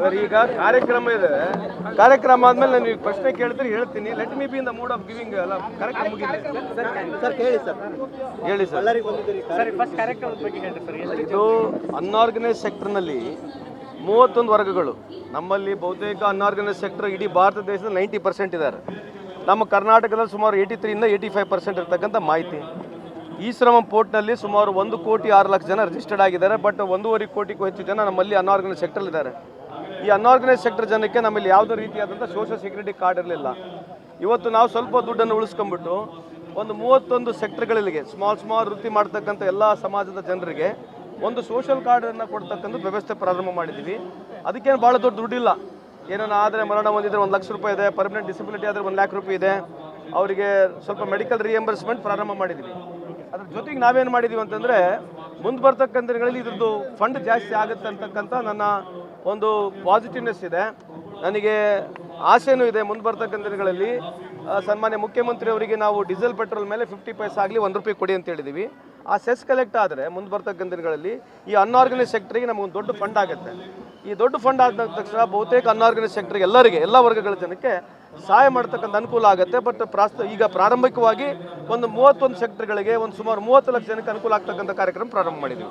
Sir, ಈಗ ಕಾರ್ಯಕ್ರಮ ಇದೆ. ಕಾರ್ಯಕ್ರಮ ಆದ್ಮೇಲೆ ನಾನು ಈಗ ಪ್ರಶ್ನೆ ಕೇಳಿದ್ರೆ ಹೇಳ್ತೀನಿ. Let me be in the mood of giving ಅಲ್ಲ ಕಾರ್ಯಕ್ರಮ ಸರ್ ಹೇಳಿ ಸರ್. ಹೇಳಿ ಸರ್. ಇದು ಅನ್ಆರ್ಗನೈಸ್ ಸೆಕ್ಟರ್ನಲ್ಲಿ ಮೂವತ್ತೊಂದು ವರ್ಗಗಳು. ನಮ್ಮಲ್ಲಿ ಬಹುತೇಕ ಅನ್ಆರ್ಗನೈಸ್ ಸೆಕ್ಟರ್ ಇಡೀ ಭಾರತ ದೇಶದಲ್ಲಿ ನೈಂಟಿ ಪರ್ಸೆಂಟ್ ಇದ್ದಾರೆ. ನಮ್ಮ ಕರ್ನಾಟಕದಲ್ಲಿ ಸುಮಾರು ಏಯ್ಟಿ ತ್ರೀಯಿಂದ ಏಯ್ಟಿ ಫೈವ್ ಪರ್ಸೆಂಟ್ ಇರ್ತಕ್ಕಂಥ ಮಾಹಿತಿ. ಈ ಶ್ರಮ ಪೋರ್ಟ್ನಲ್ಲಿ ಸುಮಾರು ಒಂದು ಕೋಟಿ ಆರು ಲಕ್ಷ ಜನ ರಿಜಿಸ್ಟರ್ಡ್ ಆಗಿದ್ದಾರೆ ಬಟ್ ಒಂದೂವರೆ ಕೋಟಿಗೂ ಹೆಚ್ಚು ಜನ ನಮ್ಮಲ್ಲಿ ಅನ್ಆರ್ಗನೈಸ್ ಸೆಕ್ಟರ್ ಇದ್ದಾರೆ ಈ ಅನ್ಆರ್ಗನೈಸ್ ಸೆಕ್ಟರ್ ಜನಕ್ಕೆ ನಮ್ಮಲ್ಲಿ ಯಾವುದೇ ರೀತಿಯಾದಂಥ ಸೋಷಿಯಲ್ ಸೆಕ್ಯೂರಿಟಿ ಕಾರ್ಡ್ ಇರಲಿಲ್ಲ. ಇವತ್ತು ನಾವು ಸ್ವಲ್ಪ ದುಡ್ಡನ್ನು ಉಳಿಸ್ಕೊಂಡ್ಬಿಟ್ಟು ಒಂದು ಮೂವತ್ತೊಂದು ಸೆಕ್ಟರ್ಗಳಿಗೆ ಸ್ಮಾಲ್ ಸ್ಮಾಲ್ ವೃತ್ತಿ ಮಾಡ್ತಕ್ಕಂಥ ಎಲ್ಲ ಸಮಾಜದ ಜನರಿಗೆ ಒಂದು ಸೋಷಿಯಲ್ ಕಾರ್ಡನ್ನು ಕೊಡ್ತಕ್ಕಂಥ ವ್ಯವಸ್ಥೆ ಪ್ರಾರಂಭ ಮಾಡಿದ್ದೀವಿ. ಅದಕ್ಕೇನು ಭಾಳ ದೊಡ್ಡ ದುಡ್ಡಿಲ್ಲ. ಏನೋ ಆದರೆ ಮರಣ ಹೊಂದಿದ್ರೆ ಒಂದು ಲಕ್ಷ ರೂಪಾಯಿ ಇದೆ ಪರ್ಮನೆಂಟ್ ಡಿಸಬಿಲಿಟಿ ಆದರೆ ಒಂದು ಲ್ಯಾಕ್ ರೂಪಾಯಿ ಇದೆ, ಅವರಿಗೆ ಸ್ವಲ್ಪ ಮೆಡಿಕಲ್ ರಿಯಂಬರ್ಸ್ಮೆಂಟ್ ಪ್ರಾರಂಭ ಮಾಡಿದ್ದೀವಿ. ಅದ್ರ ಜೊತೆಗೆ ನಾವೇನು ಮಾಡಿದ್ದೀವಿ ಅಂತಂದರೆ ಮುಂದೆ ಬರ್ತಕ್ಕಂಥ ದಿನಗಳಲ್ಲಿ ಇದ್ರದ್ದು ಫಂಡ್ ಜಾಸ್ತಿ ಆಗುತ್ತೆ ಅಂತಕ್ಕಂಥ ನನ್ನ ಒಂದು ಪಾಸಿಟಿವ್ನೆಸ್ ಇದೆ. ನನಗೆ ಆಸೆನೂ ಇದೆ ಮುಂದೆ ಬರ್ತಕ್ಕಂಥ ದಿನಗಳಲ್ಲಿ. ಸನ್ಮಾನ್ಯ ಮುಖ್ಯಮಂತ್ರಿ ಅವರಿಗೆ ನಾವು ಡೀಸೆಲ್ ಪೆಟ್ರೋಲ್ ಮೇಲೆ ಫಿಫ್ಟಿ ಪೈಸೆ ಆಗಲಿ ಒಂದು ರೂಪಾಯಿ ಕೊಡಿ ಅಂತ ಹೇಳಿದ್ದೀವಿ ಆ ಸೆಸ್ ಕಲೆಕ್ಟ್ ಆದರೆ ಮುಂದೆ ಬರ್ತಕ್ಕಂಥ ದಿನಗಳಲ್ಲಿ ಈ ಅನ್ಆರ್ಗನೈಸ್ ಸೆಕ್ಟ್ರಿಗೆ ನಮಗೊಂದು ದೊಡ್ಡ ಫಂಡ್ ಆಗುತ್ತೆ. ಈ ದೊಡ್ಡ ಫಂಡ್ ಆದ ತಕ್ಷಣ ಬಹುತೇಕ ಅನ್ಆರ್ಗನೈಸ್ ಸೆಕ್ಟ್ರಿಗೆ ಎಲ್ಲರಿಗೆ, ಎಲ್ಲ ವರ್ಗಗಳ ಜನಕ್ಕೆ ಸಹಾಯ ಮಾಡ್ತಕ್ಕಂಥ ಅನುಕೂಲ ಆಗುತ್ತೆ. ಬಟ್ ಪ್ರಾಸ್ತ, ಈಗ ಪ್ರಾರಂಭಿಕವಾಗಿ ಒಂದು ಮೂವತ್ತೊಂದು ಸೆಕ್ಟರ್ಗಳಿಗೆ ಒಂದು ಸುಮಾರು ಮೂವತ್ತು ಲಕ್ಷ ಜನಕ್ಕೆ ಅನುಕೂಲ ಆಗ್ತಕ್ಕಂಥ ಕಾರ್ಯಕ್ರಮ ಪ್ರಾರಂಭ ಮಾಡಿದ್ದೀವಿ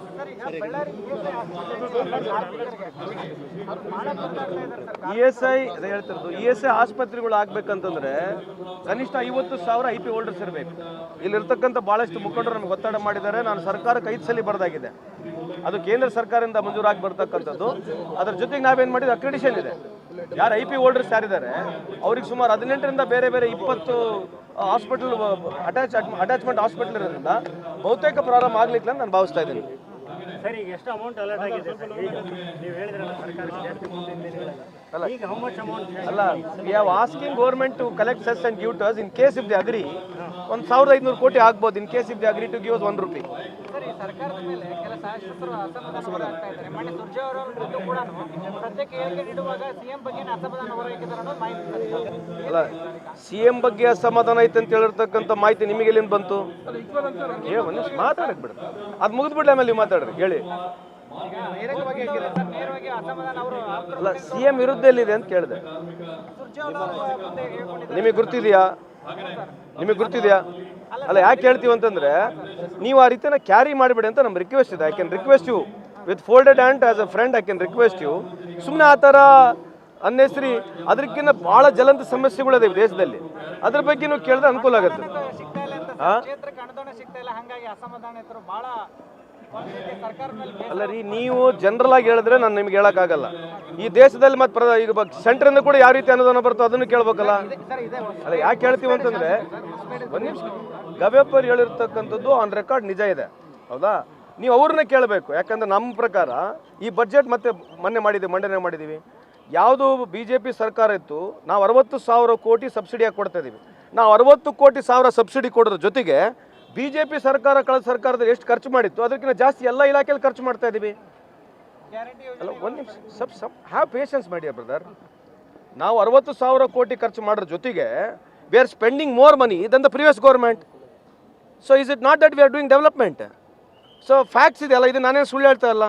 ಇ ಎಸ್ ಐ ಹೇಳ್ತಿರೋದು, ಇ ಎಸ್ ಐ ಆಸ್ಪತ್ರೆಗಳು ಆಗ್ಬೇಕಂತಂದ್ರೆ ಕನಿಷ್ಠ ಐವತ್ತು ಸಾವಿರ ಐ ಪಿ ಹೋಲ್ಡರ್ಸ್ ಇರಬೇಕು. ಇಲ್ಲಿರ್ತಕ್ಕಂಥ ಭಾಳಷ್ಟು ಮುಖಂಡರು ನಮ್ಗೆ ಒತ್ತಡ ಮಾಡಿದ್ದಾರೆ. ನಾನು ಸರ್ಕಾರ ಐದು ಸಲ ಬರೆದಾಗಿದೆ. ಅದು ಕೇಂದ್ರ ಸರ್ಕಾರದಿಂದ ಮಂಜೂರಾಗಿ ಬರ್ತಕ್ಕಂಥದ್ದು. ಅದ್ರ ಜೊತೆಗೆ ನಾವೇನು ಮಾಡಿದ್ವಿ? ಅಕ್ರೆಡಿಷನ್ ಇದೆ. ಯಾರು ಐ ಪಿ ಹೋಲ್ಡರ್ಸ್ ಯಾರಿದ್ದಾರೆ ಅವ್ರಿಗೆ ಸುಮಾರು ಹದಿನೆಂಟರಿಂದ ಬೇರೆ ಬೇರೆ ಇಪ್ಪತ್ತು ಹಾಸ್ಪಿಟಲ್ ಅಟ್ಯಾಚ್ ಅಟ್ಯಾಚ್ಮೆಂಟ್ ಹಾಸ್ಪಿಟಲ್ ಇರೋದ್ರಿಂದ ಬಹುತೇಕ ಪ್ರಾಬ್ಲಮ್ ಆಗ್ಲಿಕ್ಕೆ ನಾನು ಭಾವಿಸ್ತಾ ಇದ್ದೀನಿ. ಸರ್ ಈಗ ಎಷ್ಟು ಅಮೌಂಟ್ ಅಲರ್ಟ್ ಆಗಿದೆ? ಸರ್ ಈಗ ನೀವು ಹೇಳಿದ್ರಲ್ಲ ಸರ್ಕಾರಕ್ಕೆ ಜಾಸ್ತಿ ಮುಂದಿನ ಈಗ ಹೌ ಮಚ್ ಅಮೌಂಟ್ ಅಲ್ಲ we have asking government to collect cess and give in case if the agree ಒಂದು ಸಾವಿರದ ಐದುನೂರು ಕೋಟಿ ಆಗ್ಬೋದು in case if the agree to give one rupee sir ಈ ಸರ್ಕಾರದ ಮೇಲೆ ಕೆಲ ಶಾಸಕರು ಅಸಮಾಧಾನ ಹೊರಹಾಕ್ತಾ ಇದ್ದಾರೆ. ಮೊನ್ನೆ ಸುರ್ಜೇವಾಲ ಅವರ ವಿರುದ್ಧ ಕೂಡ ಸದ್ಯಕ್ಕೆ ಹೇಳಿಕೆ ನೀಡುವಾಗ ಸಿಎಂ ಬಗ್ಗೆ ಅಸಮಾಧಾನ ಹೊರಹಾಕಿದ್ದಾರೆ ಅನ್ನೋದು ಮಾಹಿತಿ ಸರ್. ಈಗ. ಅಲ್ಲ ಸಿ ಎಂ ಬಗ್ಗೆ ಅಸಮಾಧಾನ ಐತೆ ಅಂತ ಹೇಳಿರ್ತಕ್ಕಂಥ ಮಾಹಿತಿ ನಿಮಗೆ ಎಲ್ಲಿಂದ ಬಂತು ಏ ಮಾತಾಡಕ್ ಬಿಡ. ಅದು ಮುಗಿದ್ಬಿಡ್ಲಿ ಆಮೇಲೆ ನೀವು ಮಾತಾಡ್ರಿ ಹೇಳಿ. ಅಲ್ಲ ಸಿ ಎಂ ವಿರುದ್ಧ ಎಲ್ಲಿದೆ ಅಂತ ಕೇಳಿದೆ. ನಿಮಗೆ ಗುರ್ತಿದೆಯಾ ನಿಮಗೆ ಗುರ್ತಿದೆಯಾ ಅಲ್ಲ ಯಾಕೆ ಹೇಳ್ತೀವಿ ಅಂತಂದ್ರೆ ನೀವು ಆ ರೀತಿನ ಕ್ಯಾರಿ ಮಾಡಿಬಿಡಿ ಅಂತ ನಮ್ಮ ರಿಕ್ವೆಸ್ಟ್ ಇದೆ. I can request you with folded and as a friend I can request you ಸುಮ್ಮನೆ ಆ ಥರ ಅನ್ನೆಸ್ರಿ. ಅದಕ್ಕಿಂತ ಭಾಳ ಸಮಸ್ಯೆಗಳು ಸಮಸ್ಯೆಗಳಿದೆ ದೇಶದಲ್ಲಿ. ಅದ್ರ ಬಗ್ಗೆ ನೀವು ಕೇಳಿದ್ರೆ ಅನುಕೂಲ ಆಗುತ್ತೆ. ಸಿಗ್ತಾ ಅಲ್ಲ ರೀ, ನೀವು ಜನರಲ್ ಆಗಿ ಹೇಳಿದ್ರೆ ನಾನು ನಿಮ್ಗೆ ಹೇಳೋಕ್ಕಾಗಲ್ಲ. ಈ ದೇಶದಲ್ಲಿ ಮತ್ತೆ ಪ್ರ ಈಗ ಸೆಂಟ್ರಿಂದ ಕೂಡ ಯಾವ ರೀತಿ ಅನುದಾನ ಬರ್ತೋ ಅದನ್ನು ಕೇಳ್ಬೇಕಲ್ಲ. ಅಲ್ಲ, ಯಾಕೆ ಹೇಳ್ತೀವಿ ಅಂತಂದ್ರೆ, ಒಂದು ನಿಮಿಷ. ಹೇಳಿರ್ತಕ್ಕಂಥದ್ದು ಆನ್ ರೆಕಾರ್ಡ್ ನಿಜ ಇದೆ. ಹೌದಾ? ನೀವು ಅವ್ರನ್ನ ಕೇಳಬೇಕು. ಯಾಕಂದ್ರೆ ನಮ್ಮ ಪ್ರಕಾರ ಈ ಬಜೆಟ್ ಮತ್ತೆ ಮೊನ್ನೆ ಮಾಡಿದ್ದೀವಿ ಮಂಡನೆ ಮಾಡಿದ್ದೀವಿ ಯಾವುದು ಬಿ ಜೆ ಪಿ ಸರ್ಕಾರ ಇತ್ತು, ನಾವು ಅರವತ್ತು ಸಾವಿರ ಕೋಟಿ ಸಬ್ಸಿಡಿಯಾಗಿ ಕೊಡ್ತಾ ಇದ್ದೀವಿ ನಾವು ಅರವತ್ತು ಕೋಟಿ ಸಾವಿರ ಸಬ್ಸಿಡಿ ಕೊಡೋದ್ರ ಜೊತೆಗೆ ಬಿ ಜೆ ಪಿ ಸರ್ಕಾರ ಕಳೆದ ಸರ್ಕಾರದಲ್ಲಿ ಎಷ್ಟು ಖರ್ಚು ಮಾಡಿತ್ತು? ಅದಕ್ಕಿಂತ ಜಾಸ್ತಿ ಎಲ್ಲ ಇಲಾಖೆಯಲ್ಲಿ ಖರ್ಚು ಮಾಡ್ತಾ ಇದ್ದೀವಿ ಅಲ್ಲ, ಒಂದು ನಿಮಿಷ ಸಬ್ ಸಬ್ ಹ್ಯಾವ್ ಪೇಷನ್ಸ್ ಮಾಡಿ ಬ್ರದರ್ ನಾವು ಅರವತ್ತು ಸಾವಿರ ಕೋಟಿ ಖರ್ಚು ಮಾಡೋದ್ರ ಜೊತೆಗೆ we are spending more money than the previous government so is it not that we are doing development so facts ಇದೆ ಅಲ್ಲ, ಇದು ನಾನೇನು ಸುಳ್ಳು ಹೇಳ್ತಾ ಇಲ್ಲ.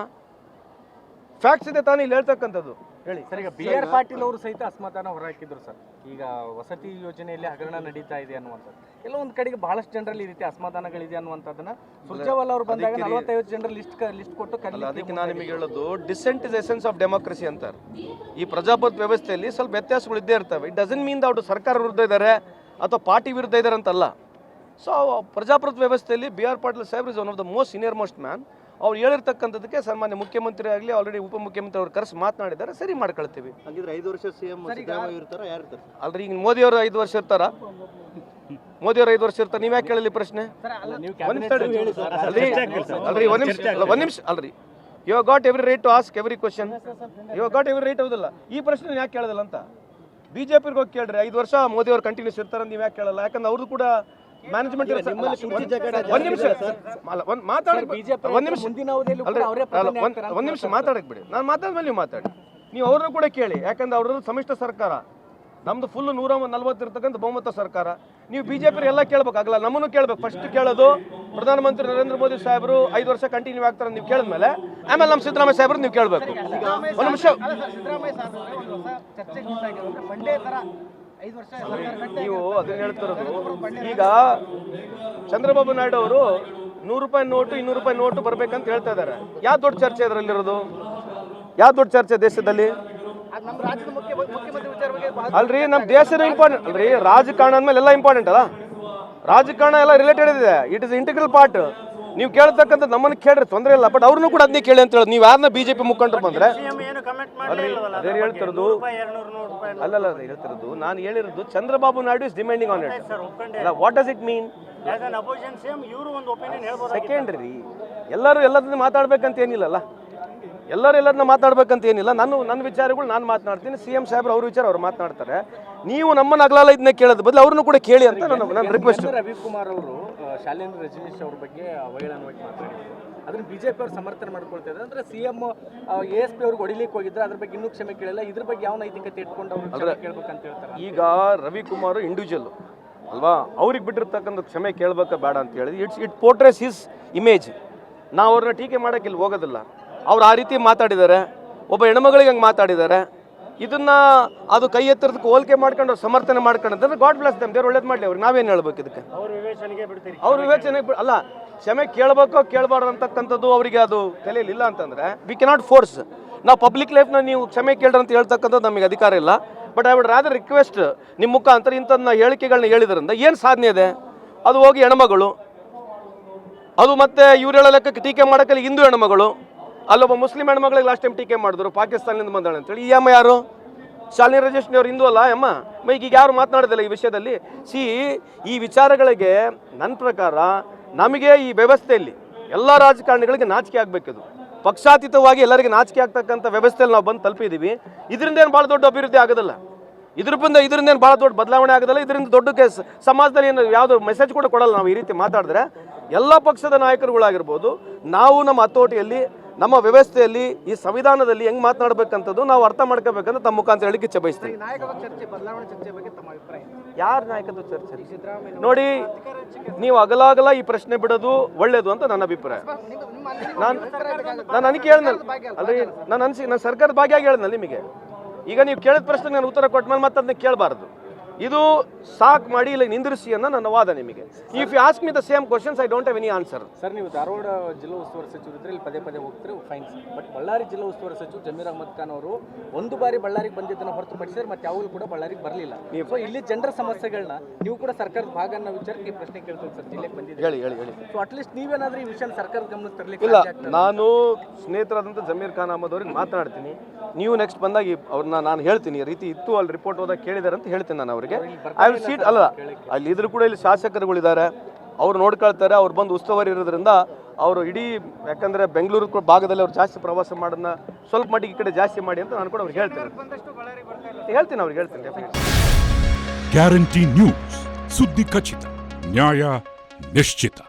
ಫ್ಯಾಕ್ಟ್ಸ್ ಇದೆ ತಾನೇ ಇಲ್ಲಿ ಹೇಳ್ತಕ್ಕಂಥದ್ದು. ಹೇಳಿ. ಸರ್ ಈಗ ಬಿ ಆರ್ ಪಾಟೀಲ್ ಅವರು ಸಹಿತ ಅಸಮಾಧಾನ ಹೊರಹಾಕಿದ್ರು ಸರ್. ಈಗ ವಸತಿ ಯೋಜನೆಯಲ್ಲಿ ಹಗರಣ ನಡೀತಾ ಇದೆ ಅನ್ನುವಂಥದ್ದು. ಎಲ್ಲ ಒಂದು ಕಡೆಗೆ ಬಹಳಷ್ಟು ಜನರಲ್ಲಿ ಈ ರೀತಿ ಅಸಮಾಧಾನಗಳಿದೆ ಅನ್ನುವಂಥದ್ದನ್ನ ಸುರ್ಜೇವಾಲ್ ಅವರು ಬಂದಾಗ ನಲವತ್ತೈವತ್ತು ಜನರ ಲಿಸ್ಟ್ ಲಿಸ್ಟ್ ಕೊಟ್ಟು ಅದಕ್ಕೆ ನಾನು ನಿಮಗೆ ಹೇಳೋದು dissent is essence of democracy ಅಂತಾರೆ. ಈ ಪ್ರಜಾಪ್ರಭುತ್ವ ವ್ಯವಸ್ಥೆಯಲ್ಲಿ ಸ್ವಲ್ಪ ವ್ಯತ್ಯಾಸಗಳು ಇದ್ದೇ ಇರ್ತವೆ. ಇಟ್ ಡಸನ್ ಮೀನ್ ಅವರು ಸರ್ಕಾರ ವಿರುದ್ಧ ಇದ್ದಾರೆ ಅಥವಾ ಪಾರ್ಟಿ ವಿರುದ್ಧ ಇದ್ದಾರೆ ಅಂತಲ್ಲ. ಸೊ ಪ್ರಜಾಪ್ರಭುತ್ವ ವ್ಯವಸ್ಥೆಯಲ್ಲಿ B R Patil saheb is one of the most senior most man ಅವ್ರು ಹೇಳಿರ್ತಕ್ಕಂಥದ್ದಕ್ಕೆ ಸನ್ಮಾನ್ಯ ಮುಖ್ಯಮಂತ್ರಿ ಆಗಲಿ ಆಲ್ರೆಡಿ ಉಪಮುಖ್ಯಮಂತ್ರಿ ಅವ್ರು ಕರೆಸಿ ಮಾತನಾಡಿದ್ದಾರೆ ಸರಿ ಮಾಡ್ಕೊಳ್ತೀವಿ. ಹಾಗಿದ್ರೆ ಐದು ವರ್ಷ ಸಿಎಂ ಇರ್ತಾರ ಯಾರು ಇರ್ತಾರೆ? ಅಲ್ರಿ ಈಗ ಮೋದಿಯವರು ಐದು ವರ್ಷ ಇರ್ತಾರ? ಮೋದಿಯವರು ಐದು ವರ್ಷ ಇರ್ತಾರೆ? ನೀವು ಯಾಕೆ ಕೇಳಲಿ ಪ್ರಶ್ನೆ ಅಲ್ರಿ ಒಂದ್ ನಿಮಿಷ ಅಲ್ಲ ಒಂದ್ ನಿಮಿಷ ಅಲ್ರಿ. You got every right to ask every question you got every right ಹೌದಲ್ಲ? ಈ ಪ್ರಶ್ನೆ ಯಾಕೆ ಕೇಳೋದಿಲ್ಲ ಅಂತ? ಬಿಜೆಪಿಗೆ ಹೋಗಿ ಕೇಳ್ರಿ ಐದು ವರ್ಷ ಮೋದಿ ಅವರು ಕಂಟಿನ್ಯೂಸ್ ಇರ್ತಾರೆ ನೀವು ಯಾಕೆ ಕೇಳಲ್ಲ? ಯಾಕಂದ್ರೆ ಅವ್ರದ್ದು ಕೂಡ ಮ್ಯಾನೇಜ್ಮೆಂಟ್ ಒಂದ್ ನಿಮಿಷ ಒಂದ್ ಮಾತಾಡ ಬಿಜೆಪಿ ಒಂದ್ ನಿಮಿಷ ಮುಂದಿನ ಒಂದ್ ನಿಮಿಷ ಮಾತಾಡಕ್ ಬಿಡಿ. ನಾನು ಮಾತಾದ್ಮೇಲೆ ನೀವು ಮಾತಾಡಿ. ನೀವು ಅವ್ರನ್ನ ಕೂಡ ಕೇಳಿ ಯಾಕಂದ್ರೆ ಅವ್ರದ್ದು ಸಮ್ಮಿಶ್ರ ಸರ್ಕಾರ ನಮ್ದು ಫುಲ್ ನೂರ ನಲ್ವತ್ತು ಇರ್ತಕ್ಕಂಥ ಬಹುಮತ ಸರ್ಕಾರ. ನೀವು ಬಿಜೆಪಿ ಎಲ್ಲ ಕೇಳ್ಬೇಕಾಗಲ್ಲ ನಮ್ಮನ್ನು ಕೇಳ್ಬೇಕು. ಫಸ್ಟ್ ಕೇಳೋದು ಪ್ರಧಾನಮಂತ್ರಿ ನರೇಂದ್ರ ಮೋದಿ ಸಾಹೇಬರು ಐದು ವರ್ಷ ಕಂಟಿನ್ಯೂ ಆಗ್ತಾರೆ ನೀವು ಕೇಳಿದ್ಮೇಲೆ ಆಮೇಲೆ ನಮ್ಮ ಸಿದ್ದರಾಮಯ್ಯ ಸಾಹೇಬ್ರು ನೀವು ಕೇಳಬೇಕು. ಒಂದು ನಿಮಿಷ. ನೀವು ಅದನ್ನ ಹೇಳ್ತಿರೋದು. ಈಗ ಚಂದ್ರಬಾಬು ನಾಯ್ಡು ಅವರು ನೂರು ರೂಪಾಯಿ ನೋಟು ಇನ್ನೂರು ರೂಪಾಯಿ ನೋಟು ಬರ್ಬೇಕಂತ ಹೇಳ್ತಾ ಇದ್ದಾರೆ. ಯಾವ ದೊಡ್ಡ ಚರ್ಚೆ ಅದರಲ್ಲಿರೋದು ಯಾವ ದೊಡ್ಡ ಚರ್ಚೆ ದೇಶದಲ್ಲಿ? ಅಲ್ರಿ ನಮ್ಮ ದೇಶದ ಇಂಪಾರ್ಟೆಂಟ್ ಅಲ್ರಿ ರಾಜಕಾರಣ ಅಂದ್ಮೇಲೆ ಎಲ್ಲ ಇಂಪಾರ್ಟೆಂಟ್ ಅಲ್ಲ? ರಾಜಕಾರಣ ಎಲ್ಲ ರಿಲೇಟೆಡ್ ಇದೆ ಇಟ್ ಇಸ್ ಇಂಟಿಗ್ರಲ್ ಪಾರ್ಟ್ ನೀವು ಕೇಳ್ತಕ್ಕಂಥ ನಮ್ಮನ್ನು ಕೇಳ್ರಿ ತೊಂದರೆ ಇಲ್ಲ. ಬಟ್ ಅವ್ರನ್ನೂ ಕೂಡ ಅದನ್ನೇ ಕೇಳಿ ಅಂತ ಹೇಳೋದು ನೀವು ಯಾರನ್ನ ಬಿಜೆಪಿ ಮುಖಂಡರು ಬಂದ್ರೆ ಅದೇ ಹೇಳ್ತಿರೋದು ಅಲ್ಲಲ್ಲ ಅದೇ ಹೇಳ್ತಿರೋದು ನಾನು ಹೇಳಿರೋದು Chandrababu Naidu is demanding on it what does it mean secondary ಎಲ್ಲರೂ ಎಲ್ಲದನ್ನ ಮಾತಾಡ್ಬೇಕಂತ ಏನಿಲ್ಲಲ್ಲ. ಎಲ್ಲರೂ ಎಲ್ಲದನ್ನ ಮಾತಾಡ್ಬೇಕಂತ ಏನಿಲ್ಲ. ನಾನು ನನ್ನ ವಿಚಾರಗಳು ನಾನು ಮಾತನಾಡ್ತೀನಿ. ಸಿ ಎಂ ಸಾಹೇಬ್ರು ಅವ್ರ ವಿಚಾರ ಅವ್ರು ಮಾತನಾಡ್ತಾರೆ. ನೀವು ನಮ್ಮನ್ನ ಅಗಲಾಲ ಇದನ್ನ ಕೇಳೋದು ಬದಲು ಅವ್ರನ್ನು ಕೂಡ ಕೇಳಿ ಅಂತ ನನ್ನ ನನ್ನ ರಿಕ್ವೆಸ್ಟ್ ರವಿಕುಮಾರ್ ಅವರು ಶಾಲೇಂದ್ರ ರಜನೀಶ್ ಅವ್ರ ಬಗ್ಗೆ ಅವಹೇಳನವಾಗಿ ಮಾತಾಡಿದ್ರು ಅದನ್ನ ಬಿಜೆಪಿ ಅವರು ಸಮರ್ಥನೆ ಮಾಡ್ಕೊಳ್ತಾ ಇದ್ದಾರೆ. ಅಂದ್ರೆ ಸಿಎಂ ಎ ಎಸ್ ಪಿ ಅವ್ರಿಗೆ ಹೊಡಿಲಿಕ್ಕೆ ಹೋಗಿದ್ರೆ ಅದ್ರ ಬಗ್ಗೆ ಇನ್ನೂ ಕ್ಷಮೆ ಕೇಳಿಲ್ಲ. ಇದ್ರ ಬಗ್ಗೆ ಯಾವ ನೈತಿಕತೆ ಇಟ್ಕೊಂಡು ಅವ್ರು ಕೇಳ್ಬೇಕಂತ ಹೇಳ್ತಾರೆ? ಈಗ ರವಿಕುಮಾರ್ ಇಂಡಿವಿಜುವಲ್ ಅಲ್ವಾ? ಅವ್ರಿಗೆ ಬಿಟ್ಟಿರ್ತಕ್ಕಂಥ ಕ್ಷಮೆ ಕೇಳಬೇಕಾ ಬೇಡ ಅಂತ ಹೇಳಿದ್ರೆ it's it portrays his image ನಾವು ಅವ್ರನ್ನ ಟೀಕೆ ಮಾಡೋಕೆ ಇಲ್ಲಿ ಹೋಗೋದಿಲ್ಲ. ಅವ್ರು ಆ ರೀತಿ ಮಾತಾಡಿದ್ದಾರೆ. ಒಬ್ಬ ಹೆಣ್ಮಗಳಿಗೆ ಹಂಗೆ ಮಾತಾಡಿದ್ದಾರೆ. ಇದನ್ನ ಅದು ಕೈ ಎತ್ತರದಕ್ಕೆ ಹೋಲಿಕೆ ಮಾಡ್ಕೊಂಡು ಸಮರ್ಥನೆ ಮಾಡ್ಕೊಂಡ್ರೆ ಗಾಡ್ ಬ್ಲಸ್ ದಮ್ ದೇವ್ರು ಒಳ್ಳೇದು ಮಾಡಲಿ ಅವ್ರಿಗೆ. ನಾವೇನು ಹೇಳ್ಬೇಕು ಇದಕ್ಕೆ? ಅವ್ರ ವಿವೇಚನೆ ಅಲ್ಲ ಕ್ಷಮೆ ಕೇಳಬೇಕೋ ಕೇಳಬಾರ್ದು ಅಂತಕ್ಕಂಥದ್ದು ಅವರಿಗೆ ಅದು ತಲೆಯಲ್ಲಿ ಇಲ್ಲ ಅಂತಂದ್ರೆ ವಿ ಕೆನಾಟ್ ಫೋರ್ಸ್ ನಾವು ಪಬ್ಲಿಕ್ ಲೈಫ್ನ ನೀವು ಕ್ಷಮೆ ಕೇಳ್ರಿ ಅಂತ ಹೇಳ್ತಕ್ಕಂಥದ್ದು ನಮಗೆ ಅಧಿಕಾರ ಇಲ್ಲ. But I would rather request ನಿಮ್ಮ ಮುಖಾಂತರ ಇಂಥನ್ನ ಹೇಳಿಕೆಗಳನ್ನ ಹೇಳಿದ್ರಿಂದ ಏನು ಸಾಧನೆ ಇದೆ? ಅದು ಹೋಗಿ ಹೆಣ್ಮಗಳು. ಅದು ಮತ್ತೆ ಇವ್ರು ಹೇಳೋ ಲೆಕ್ಕಕ್ಕೆ ಟೀಕೆ ಮಾಡೋಕ್ಕಲ್ಲಿ ಹಿಂದೂ ಹೆಣ್ಮಗಳು. ಅಲ್ಲೊಬ್ಬ ಮುಸ್ಲಿಂ ಹೆಣ್ಮಗಳಿಗೆ ಲಾಸ್ಟ್ ಟೈಮ್ ಟೀಕೆ ಮಾಡಿದ್ರು, ಪಾಕಿಸ್ತಾನದಿಂದ ಬಂದಾಳೆ ಅಂತೇಳಿ. ಈ ಅಮ್ಮ ಯಾರು? ಶಾಲಿನಿ ರಜೇಶ್ನಿ ಅವ್ರು ಹಿಂದೂ ಅಲ್ಲ, ಅಮ್ಮ? ಮೈಗ್ ಈಗ ಯಾರು ಮಾತನಾಡೋದಿಲ್ಲ ಈ ವಿಷಯದಲ್ಲಿ? ಸಿ, ಈ ವಿಚಾರಗಳಿಗೆ ನನ್ನ ಪ್ರಕಾರ ನಮಗೆ ಈ ವ್ಯವಸ್ಥೆಯಲ್ಲಿ ಎಲ್ಲ ರಾಜಕಾರಣಿಗಳಿಗೆ ನಾಚಿಕೆ ಆಗಬೇಕಿದು ಪಕ್ಷಾತೀತವಾಗಿ ಎಲ್ಲರಿಗೆ ನಾಚಿಕೆ ಆಗ್ತಕ್ಕಂಥ ವ್ಯವಸ್ಥೆಯಲ್ಲಿ ನಾವು ಬಂದು ತಲುಪಿದ್ದೀವಿ ಇದರಿಂದ ಏನು ಭಾಳ ದೊಡ್ಡ ಅಭಿವೃದ್ಧಿ ಆಗೋದಿಲ್ಲ. ಇದ್ರ ಬಂದ ಇದರಿಂದ ಏನು ಭಾಳ ದೊಡ್ಡ ಬದಲಾವಣೆ ಆಗೋದಿಲ್ಲ. ಇದರಿಂದ ದೊಡ್ಡ ಕೇಸ್ ಸಮಾಜದಲ್ಲಿ ಏನು ಯಾವುದು ಮೆಸೇಜ್ ಕೂಡ ಕೊಡಲ್ಲ ನಾವು ಈ ರೀತಿ ಮಾತಾಡಿದ್ರೆ. ಎಲ್ಲ ಪಕ್ಷದ ನಾಯಕರುಗಳಾಗಿರ್ಬೋದು, ನಾವು ನಮ್ಮ ಹತೋಟಿಯಲ್ಲಿ ನಮ್ಮ ವ್ಯವಸ್ಥೆಯಲ್ಲಿ ಈ ಸಂವಿಧಾನದಲ್ಲಿ ಹೆಂಗ್ ಮಾತನಾಡಬೇಕಂತದ್ದು ನಾವು ಅರ್ಥ ಮಾಡ್ಕೋಬೇಕಂತ ತಮ್ಮ ಮುಖಾಂತರ ಹೇಳಿಕೆ ಇಚ್ಛೆ ಬಯಸ್ತೀನಿ. ನಾಯಕತ್ವ ಚರ್ಚೆ ಬದಲಾವಣೆ ಚರ್ಚೆ ಬಗ್ಗೆ ತಮ್ಮ ಅಭಿಪ್ರಾಯ ಯಾರ ನಾಯಕತ್ವ ಚರ್ಚೆ? ನೋಡಿ ನೀವು ಅಗಲಾಗಲ ಈ ಪ್ರಶ್ನೆ ಬಿಡೋದು ಒಳ್ಳೇದು ಅಂತ ನನ್ನ ಅಭಿಪ್ರಾಯ. ನಾನು ನಾನು ನನಗೆ ಕೇಳಿದ್ನಲ್ಲ ಅಲ್ರಿ ನಾನು ಅನ್ಸಿ ನಾನು ಸರ್ಕಾರದ ಭಾಗಿಯಾಗಿ ಹೇಳ್ದಲ್ಲ ನಿಮಗೆ. ಈಗ ನೀವು ಕೇಳಿದ ಪ್ರಶ್ನೆಗೆ ನಾನು ಉತ್ತರ ಕೊಟ್ಟ ಮೇಲೆ ಮತ್ತೆ ಅದನ್ನ ಕೇಳಬಾರ್ದು. ಇದು ಸಾಕ್ ಮಾಡಿ ಇಲ್ಲ ನಿಂದಿರಿಸಿ ಅನ್ನೋ ನನ್ನ ವಾದ ನಿಮಗೆ. If you ask me the same questions I don't have any answer sir ನೀವು ಧಾರವಾಡ ಜಿಲ್ಲಾ ಉಸ್ತುವಾರಿ ಸಚಿವರು ಇದ್ರೆ ಇಲ್ಲಿ ಪದೇ ಪದೇ ಹೋಗ್ತಾರೆ ಫೈನ್ ಬಟ್ ಬಳ್ಳಾರಿ ಜಿಲ್ಲಾ ಉಸ್ತುವಾರಿ ಸಚಿವ ಜಮೀರ್ ಅಹಮದ್ ಖಾನ್ ಅವರು ಒಂದು ಬಾರಿ ಬಳ್ಳಾರಿಗೆ ಬಂದಿದ್ದನ್ನು ಹೊರತುಪಡಿಸಿದ್ರೆ ಮತ್ತೆ ಯಾವಾಗಲೂ ಕೂಡ ಬಳ್ಳಾರಿಗೆ ಬರಲಿಲ್ಲ. ಸೊ ಇಲ್ಲಿ ಜನರ ಸಮಸ್ಯೆಗಳನ್ನ ನೀವು ಕೂಡ ಸರ್ಕಾರದ ಭಾಗ ಅನ್ನೋ ವಿಚಾರಕ್ಕೆ ಪ್ರಶ್ನೆ ಕೇಳ್ತೀವಿ ಸರ್ ಜಿಲ್ಲೆಗೆ ಬಂದಿದ್ದೀರಿ. ಹೇಳಿ ಹೇಳಿ ಹೇಳಿ. ಸೊ ಅಟ್ಲೀಸ್ಟ್ ನೀವೇನಾದ್ರೂ ಈ ವಿಷಯ ಸರ್ಕಾರದ ಗಮನಕ್ಕೆ ತರಲಿಕ್ಕೆ ಇಲ್ಲ ನಾನು ಸ್ನೇಹಿತರಾದಂಥ ಜಮೀರ್ ಖಾನ್ ಅಹಮದ್ ಅವ್ರಿಗೆ ಮಾತನಾಡ್ತೀನಿ. ನೀವು ನೆಕ್ಸ್ಟ್ ಬಂದಾಗ ಈ- ಅವ್ರನ್ನ ನಾನು ಹೇಳ್ತೀನಿ ಈ ರೀತಿ ಇತ್ತು ಅಲ್ಲಿ ರಿಪೋರ್ಟ್ ಹೋದಾಗ ಕೇಳಿದಾರೆ ಅಂತ ಹೇಳ್ತೀನಿ ನಾನು ಅವರಿಗೆ. ಐ ವಿಲ್ ಸೀಟ್ ಅಲ್ಲ ಅಲ್ಲಿ ಇದ್ರು ಕೂಡ ಇಲ್ಲಿ ಶಾಸಕರುಗಳಿದ್ದಾರೆ. ಅವ್ರು ನೋಡ್ಕೊಳ್ತಾರೆ ಅವ್ರು ಬಂದು ಉಸ್ತುವಾರಿ ಇರೋದ್ರಿಂದ ಅವರು ಇಡೀ ಯಾಕಂದ್ರೆ ಬೆಂಗಳೂರು ಕೂಡ ಭಾಗದಲ್ಲಿ ಅವ್ರು ಜಾಸ್ತಿ ಪ್ರವಾಸ ಮಾಡೋದನ್ನ ಸ್ವಲ್ಪ ಮಟ್ಟಿಗೆ ಈ ಕಡೆ ಜಾಸ್ತಿ ಮಾಡಿ ಅಂತ ನಾನು ಕೂಡ ಅವ್ರಿಗೆ ಹೇಳ್ತೀನಿ. ಬಂದಷ್ಟು ಬಳ್ಳಾರಿ ಬರ್ತಾ ಇಲ್ಲ. ಹೇಳ್ತೀನಿ ಅವ್ರಿಗೆ ಹೇಳ್ತೀನಿ definitely. ಗ್ಯಾರಂಟಿ ನ್ಯೂಸ್ ಸುದ್ದಿ ಖಚಿತ ನ್ಯಾಯ ನಿಶ್ಚಿತ.